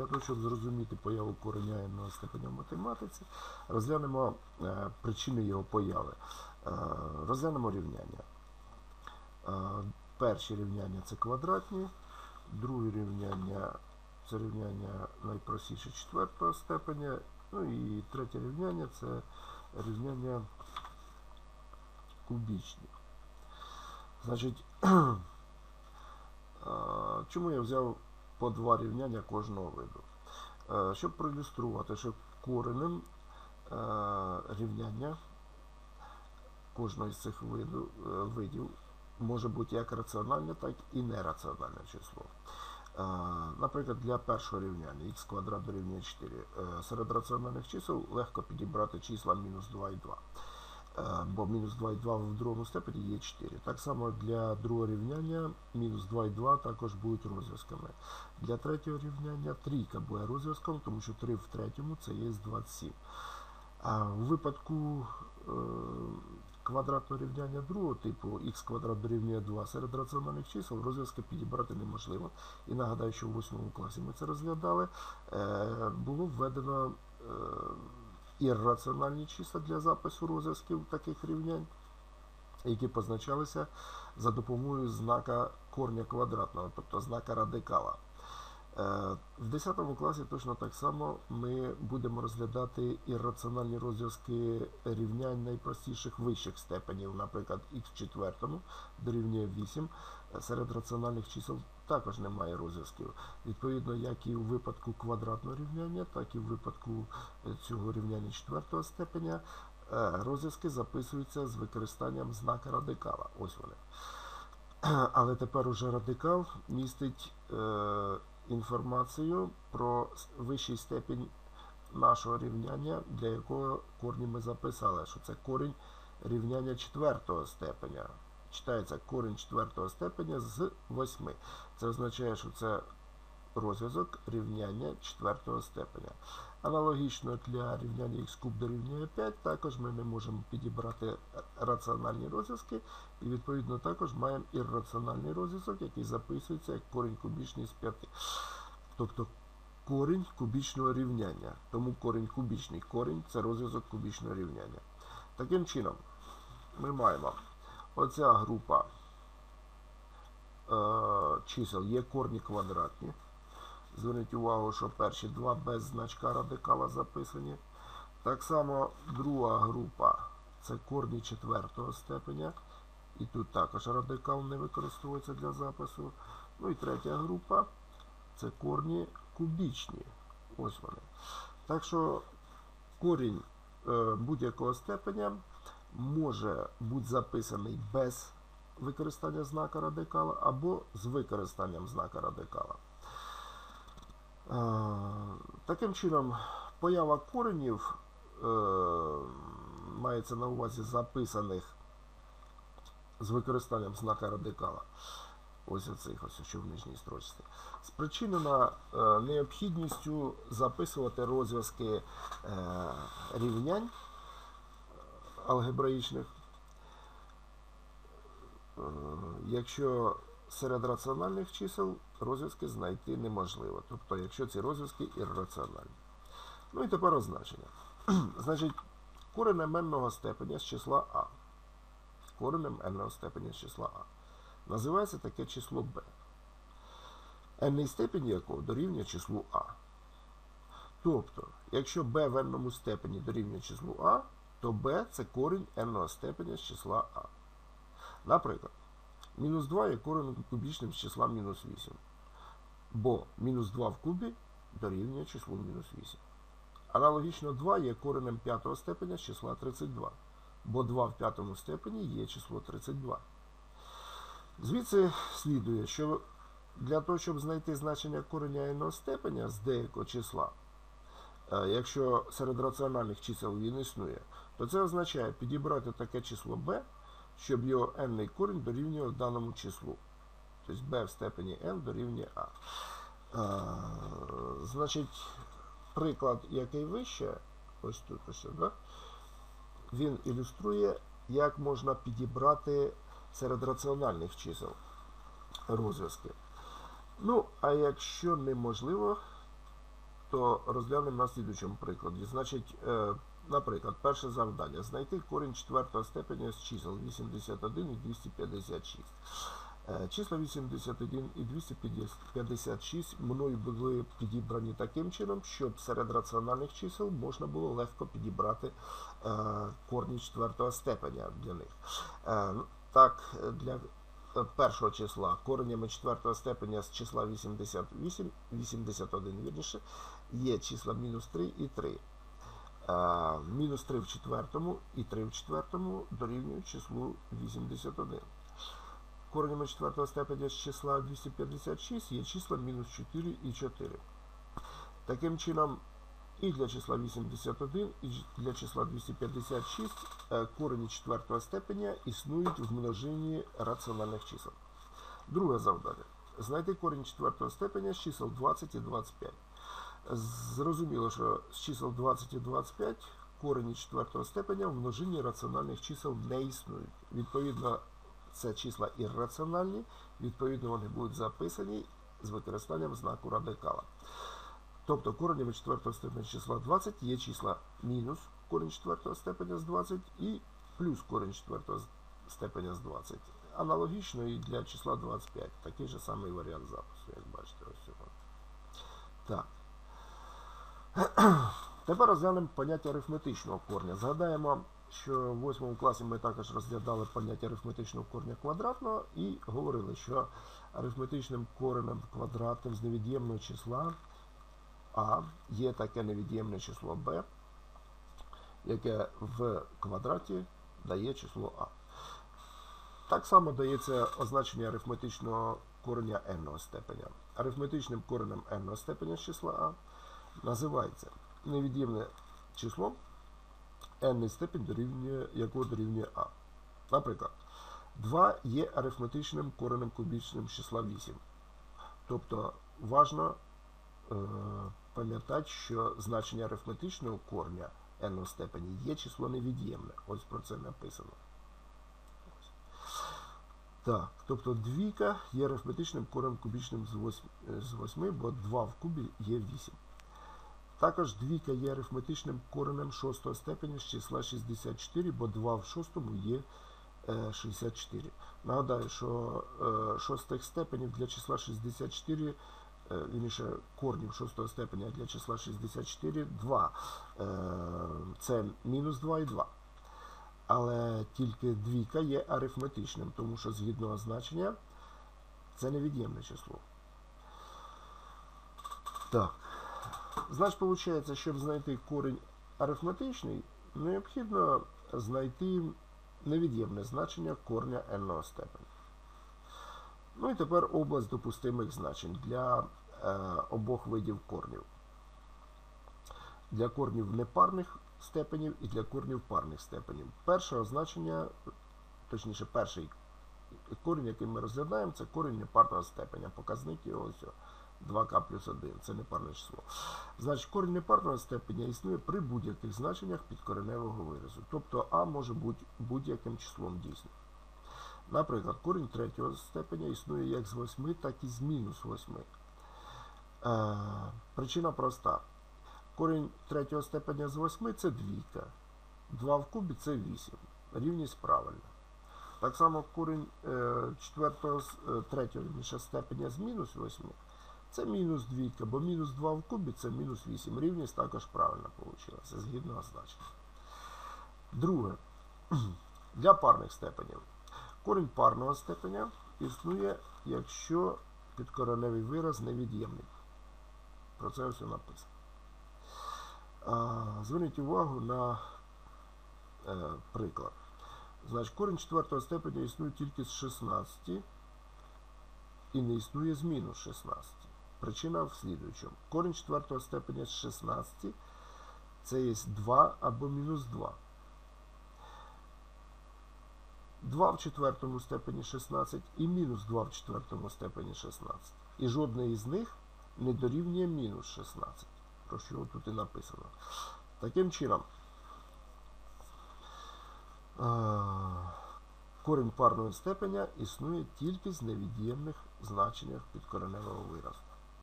Для того, щоб зрозуміти появу кореня n степеня в математиці, розглянемо е, причини його появи. Е, розглянемо рівняння. Е, перші рівняння це квадратні, друге рівняння це рівняння найпростіше четвертого степеня, ну і третє рівняння це рівняння кубічні. Значить, чому я взяв по два рівняння кожного виду? Е, Щоб проілюструвати, що коренем е, рівняння кожного з цих виду, е, видів може бути як раціональне, так і нераціональне число. Наприклад, для першого рівняння х квадрат дорівнює 4. е, Серед раціональних чисел легко підібрати числа мінус 2 і 2. Бо мінус 2 і 2 в другому степені є 4. Так само для другого рівняння мінус 2 і 2 також будуть розв'язками. Для третього рівняння трійка буде розв'язком, тому що 3 в третьому це є 27. А в випадку е, квадратного рівняння другого типу х квадрат дорівнює 2 серед раціональних чисел розв'язки підібрати неможливо. І нагадаю, що в 8 класі ми це розглядали. Е, було введено е, ірраціональні числа для запису розв'язків таких рівнянь, які позначалися за допомогою знака корня квадратного, тобто знака радикала. Е, В 10 класі точно так само ми будемо розглядати ірраціональні розв'язки рівнянь найпростіших вищих степенів, наприклад, х в четвертому дорівнює 8. Е, Серед раціональних чисел також немає розв'язків. Відповідно, як і у випадку квадратного рівняння, так і в випадку е, цього рівняння четвертого степеня, е, розв'язки записуються з використанням знака радикала. Ось вони. Але тепер уже радикал містить е, інформацію про вищий степінь нашого рівняння, для якого корні ми записали, що це корінь рівняння четвертого степеня. Читається корінь четвертого степеня з 8. Це означає, що це розв'язок рівняння четвертого степеня. Аналогічно для рівняння х куб дорівнює 5, також ми не можемо підібрати раціональні розв'язки, і відповідно також маємо ірраціональний розв'язок, який записується як корінь кубічний з 5. Тобто корінь кубічного рівняння. Тому корінь кубічний корінь це розв'язок кубічного рівняння. Таким чином, ми маємо оця група е, чисел є корні квадратні. Зверніть увагу, що перші два без значка радикала записані. Так само друга група це корні четвертого степеня. І тут також радикал не використовується для запису. Ну і третя група це корні кубічні. Ось вони. Так що корінь е, будь-якого степеня може бути записаний без використання знака радикала або з використанням знака радикала. Е, Таким чином, поява коренів е, мається на увазі записаних з використанням знака радикала. Ось оцих ось, що в нижній строчці. Спричинена е, необхідністю записувати розв'язки рівнянь алгебраїчних, е, якщо серед раціональних чисел розв'язки знайти неможливо. Тобто, якщо ці розв'язки ірраціональні. Ну і тепер означення. Значить, коренем n степеня з числа А. Коренем n степеня з числа А. Називається таке число b. n степень якого дорівнює числу А. Тобто, якщо b в n степені дорівнює числу А, то b це корінь n степеня з числа А. Наприклад, мінус 2 є коренем кубічним з числа мінус 8. Бо мінус 2 в кубі дорівнює числу мінус 8. Аналогічно 2 є коренем п'ятого степеня з числа 32. Бо 2 в п'ятому степені є число 32. Звідси слідує, що для того, щоб знайти значення кореня n степеня з деякого числа, е, якщо серед раціональних чисел він існує, то це означає підібрати таке число b, щоб його n корінь дорівнював даному числу. Тобто b в степені n дорівнює a. Е, Значить, приклад, який вище, ось тут ось, да? він ілюструє, як можна підібрати серед раціональних чисел розв'язки. Ну, а якщо неможливо то розглянемо на слідуючому прикладі. Значить, е, наприклад, перше завдання. Знайти корінь четвертого степеня з чисел 81 і 256. Е, Числа 81 і 256 мною були підібрані таким чином, щоб серед раціональних чисел можна було легко підібрати е, корні четвертого степеня для них. Е, Так, для першого числа коренями четвертого степеня з числа 88, 81 вірніше, є числа мінус 3 і 3. Мінус 3 в четвертому і 3 в четвертому дорівнюють числу 81. Коренями четвертого степеня з числа 256 є числа мінус 4 і 4. Таким чином, і для числа 81, і для числа 256 е, корені четвертого степеня існують в множині раціональних чисел. Друге завдання. Знайти корінь четвертого степеня з чисел 20 і 25. Зрозуміло, що з чисел 20 і 25 корені четвертого степеня в множині раціональних чисел не існують. Відповідно, це числа ірраціональні, відповідно, вони будуть записані з використанням знаку радикала. Тобто коренями четвертого степеня числа 20 є числа мінус корінь четвертого степеня з 20 і плюс корінь четвертого степеня з 20. Аналогічно і для числа 25. Такий же самий варіант запису, як бачите, ось цього. Так. Тепер розглянемо поняття арифметичного корня. Згадаємо, що в 8 класі ми також розглядали поняття арифметичного корня квадратного і говорили, що арифметичним коренем квадратним з невід'ємного числа А є таке невід'ємне число Б, яке в квадраті дає число А. Так само дається означення арифметичного кореня n степеня. Арифметичним коренем n степеня з числа А називається невід'ємне число n степень дорівнює, якого дорівнює А. Наприклад, 2 є арифметичним коренем кубічним числа 8. Тобто важно е, пам'ятати, що значення арифметичного корня n степені є число невід'ємне. Ось про це написано. Так, тобто двійка є арифметичним коренем кубічним з 8, з 8, бо 2 в кубі є 8. Також двійка є арифметичним коренем шостого степеня з числа 64, бо 2 в шостому є 64. Нагадаю, що шостих степенів для числа 64, вірніше корнів шостого степеня для числа 64 2. Це мінус 2 і 2. Але тільки двійка є арифметичним, тому що згідно значення це невід'ємне число. Так. Значить, виходить, щоб знайти корінь арифметичний, необхідно знайти невід'ємне значення корня n степеня. Ну і тепер область допустимих значень для е, обох видів корнів. Для корнів непарних степенів і для корнів парних степенів. Перше означення, точніше, перший корінь, який ми розглядаємо, це корінь непарного степеня. Показник його ось. 2к плюс 1, це непарне число. Значить, корінь непарного степеня існує при будь-яких значеннях підкореневого виразу. Тобто А може бути будь-яким числом дійсно. Наприклад, корінь третього степеня існує як з 8, так і з мінус 8. Е, причина проста. Корінь третього степеня з 8 це двійка. 2 в кубі це 8. Рівність правильна. Так само корінь е, четвертого, е, третього степеня з мінус 8 це мінус двійка, бо мінус 2 в кубі це мінус 8. Рівність також правильно вийшла, згідно означення. Друге, для парних степенів. Корінь парного степеня існує, якщо підкореневий вираз невід'ємний. Про це все написано. Зверніть увагу на е, приклад. Значить, корінь четвертого степеня існує тільки з 16 і не існує з мінус 16. Причина в слідуючому. Корінь четвертого степеня з 16 це є 2 або мінус 2. 2 в четвертому степені 16 і мінус 2 в четвертому степені 16. І жодне із них не дорівнює мінус 16. Про що тут і написано. Таким чином, корінь парного степеня існує тільки з невід'ємних значеннях підкореневого виразу.